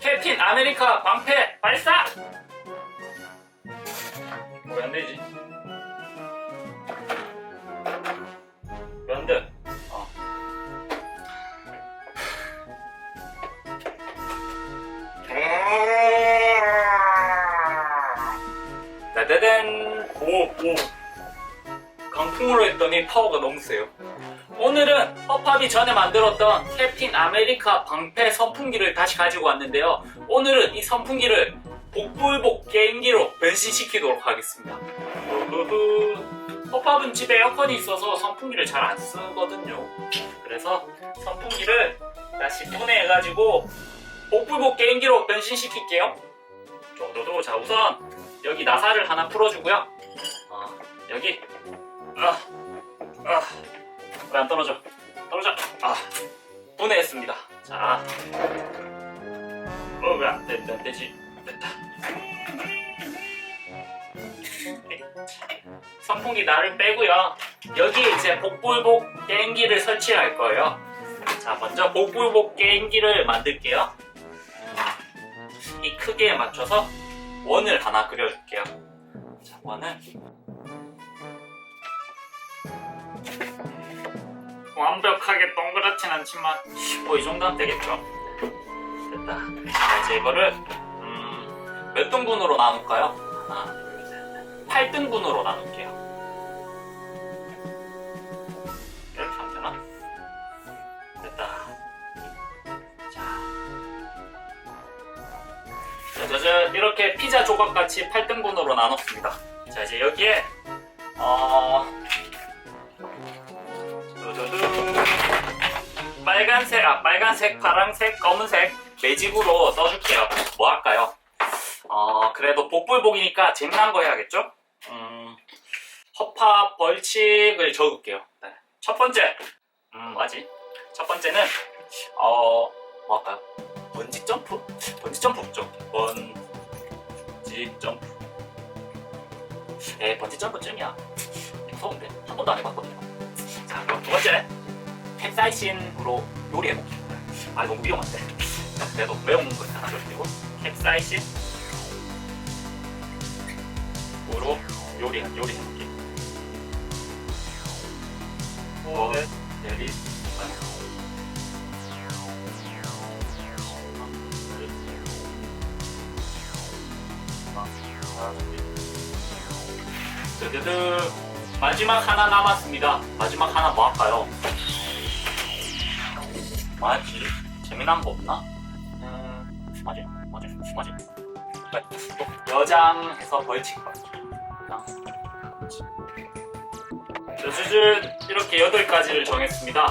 캡틴 아메리카 방패 발사! 왜 안 되지? 왜 안 돼? 어. 따다단! 오, 오. 강풍으로 했더니 파워가 너무 세요. 오늘은 허팝이 전에 만들었던 캡틴 아메리카 방패 선풍기를 다시 가지고 왔는데요. 오늘은 이 선풍기를 복불복 게임기로 변신시키도록 하겠습니다. 허팝은 집에 에어컨이 있어서 선풍기를 잘 안 쓰거든요. 그래서 선풍기를 다시 분해해가지고 복불복 게임기로 변신시킬게요. 도도도 자 우선 여기 나사를 하나 풀어주고요. 어, 여기 아, 아. 왜안 떨어져? 떨어져! 아, 분해했습니다. 자, 어, 왜안 돼, 안 되지? 됐다. 선풍기 나를 빼고요. 여기 이제 복불복 게임기를 설치할 거예요. 자, 먼저 복불복 게임기를 만들게요. 이 크기에 맞춰서 원을 하나 그려줄게요. 자, 원은 완벽하게 동그랗진 않지만 뭐 이 정도면 되겠죠 됐다 자 이제 이거를 음, 몇 등분으로 나눌까요? 하나 둘셋 8등분으로 나눌게요 이렇게 하면 되나? 됐다 자 짜자잔 이렇게 피자 조각같이 8등분으로 나눴습니다 자 이제 여기에 어. 빨간색, 아, 빨간색, 파란색, 검은색 매직으로 써줄게요. 뭐 할까요? 어, 그래도 복불복이니까 재미난 거 해야겠죠? 음, 허파 벌칙을 적을게요. 네. 첫 번째, 음, 뭐지? 첫 번째는, 어, 뭐 할까요? 번지 점프? 번지 점프 없죠? 번지 점프. 에, 번지 점프쯤이야. 무서운데? 한 번도 안 해봤거든요. 자, 그럼 두 번째. 캡사이신으로 요리해볼게요. 아, 너무 위험한데. 자, 그래도 매운 거 하나 넣어주고, 캡사이신으로 요리, 요리해볼게요. 어, 내리, 드드드 마지막 하나 남았습니다. 마지막 하나 뭐 할까요? 뭐지? 재미난 거 없나? 음, 뭐지? 뭐지? 뭐지? 네, 또 여장해서 벌칙 받기. 짜자잔 이렇게 8가지를 정했습니다.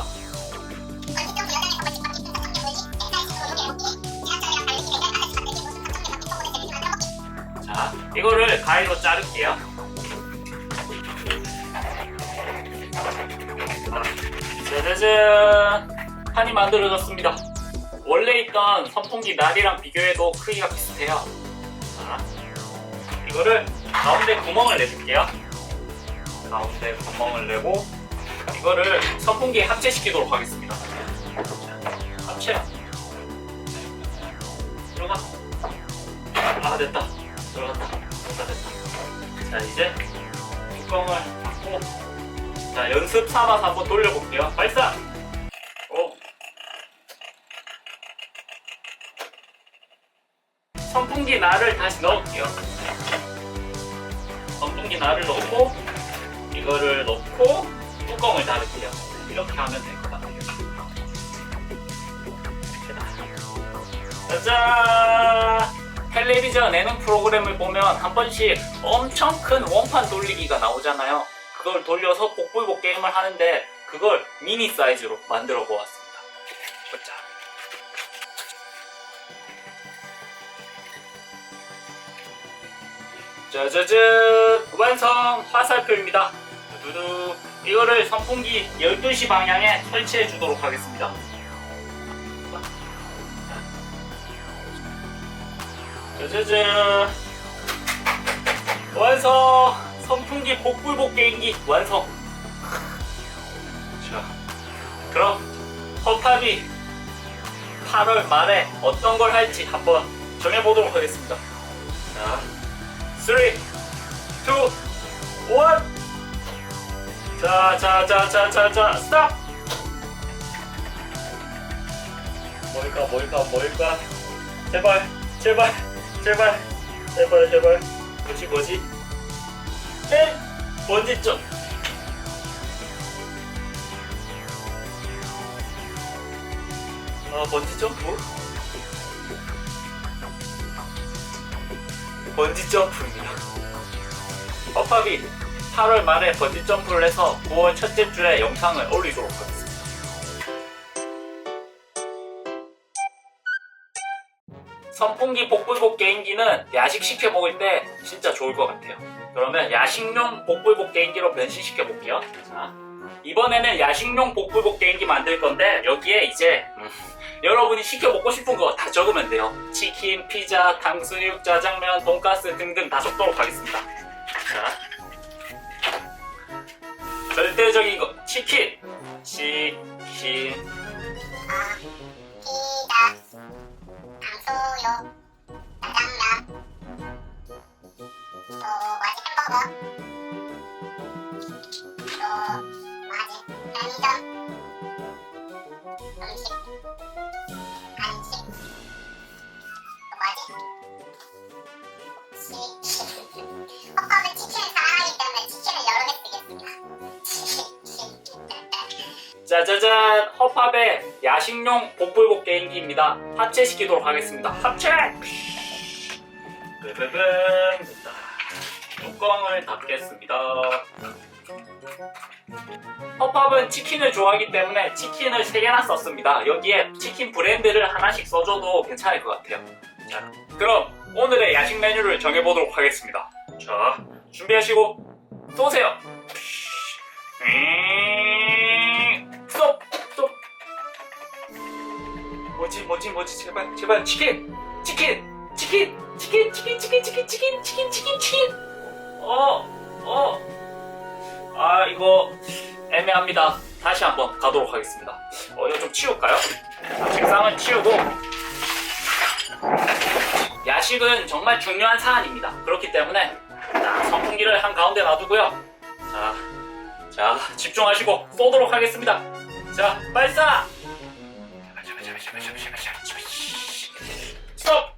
자, 이거를 가위로 자를게요. 짜자잔 판이 만들어졌습니다. 원래 있던 선풍기 날이랑 비교해도 크기가 비슷해요. 자, 이거를 가운데 구멍을 내줄게요. 가운데 구멍을 내고 이거를 선풍기에 합체시키도록 하겠습니다. 자, 합체. 들어가. 아 됐다. 들어갔다. 됐다 됐다. 자 이제 뚜껑을 닫고 자 연습 삼아서 한번 돌려볼게요. 발사. 오. 선풍기 날을 다시 넣을게요. 선풍기 날을 넣고 이거를 넣고 뚜껑을 닫을게요. 이렇게 하면 될 것 같아요. 짜잔! 텔레비전 예능 프로그램을 보면 한 번씩 엄청 큰 원판 돌리기가 나오잖아요. 그걸 돌려서 복불복 게임을 하는데 그걸 미니 사이즈로 만들어 보았습니 짜자잔 완성 화살표입니다. 두두두 이거를 선풍기 12시 방향에 설치해 주도록 하겠습니다. 짜자잔 완성 선풍기 복불복 게임기 완성 자 그럼 허팝이 8월 말에 어떤 걸 할지 한번 정해보도록 하겠습니다. 자, 3, 2, 1. 자, 자, 자, 자, 자, 자, 스탑! 뭘까, 뭘까, 뭘까? 제발, 제발, 제발, 제발, 제발. 뭐지, 뭐지? 에? 번지 점. 아, 번지 점프? 번지 점프입니다. 허팝이 8월 말에 번지 점프를 해서 9월 첫째 주에 영상을 올리도록 하겠습니다. 선풍기 복불복 게임기는 야식 시켜 먹을 때 진짜 좋을 것 같아요. 그러면 야식용 복불복 게임기로 변신시켜 볼게요. 자, 이번에는 야식용 복불복 게임기 만들 건데 여기에 이제 음, 여러분이 시켜 먹고 싶은 거 다 적으면 돼요. 치킨, 피자, 탕수육, 짜장면, 돈가스 등등 다 적도록 하겠습니다. 자, 절대적인 거 치킨, 치킨, 피자, 탕수육, 음식, 간식. 짜자잔 허팝의 야식용 복불복 게임기입니다. 합체시키도록 하겠습니다. 합체! 르르릉. 뚜껑을 닫겠습니다. 허팝은 치킨을 좋아하기 때문에 치킨을 3개나 썼습니다. 여기에 치킨 브랜드를 하나씩 써줘도 괜찮을 것 같아요. 자, 그럼 오늘의 야식 메뉴를 정해보도록 하겠습니다. 자, 준비하시고 쏘세요. 음, 스톱! 스톱! 뭐지 뭐지 뭐지 제발 제발 치킨! 치킨! 치킨! 치킨! 치킨! 치킨! 치킨! 치킨! 치킨! 치킨! 치킨! 어! 어! 아 이거 애매합니다. 다시 한번 가도록 하겠습니다. 어 이거 좀 치울까요? 자, 책상을 치우고 야식은 정말 중요한 사안입니다. 그렇기 때문에 자, 선풍기를 한 가운데 놔두고요. 자, 자, 집중하시고 쏘도록 하겠습니다. 자, 발사! 제발, 제발, 제발, 제발, 제발. 스톱!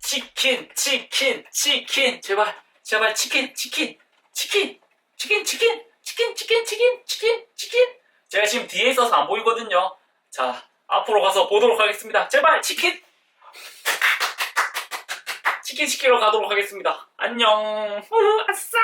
치킨, 치킨, 치킨, 제발, 제발, 치킨, 치킨, 치킨, 치킨, 치킨, 치킨, 치킨, 치킨, 치킨, 치킨. 제가 지금 뒤에 있어서 안 보이거든요. 자, 앞으로 가서 보도록 하겠습니다. 제발, 치킨! 치킨 시키러 가도록 하겠습니다. 안녕. 으, 아싸!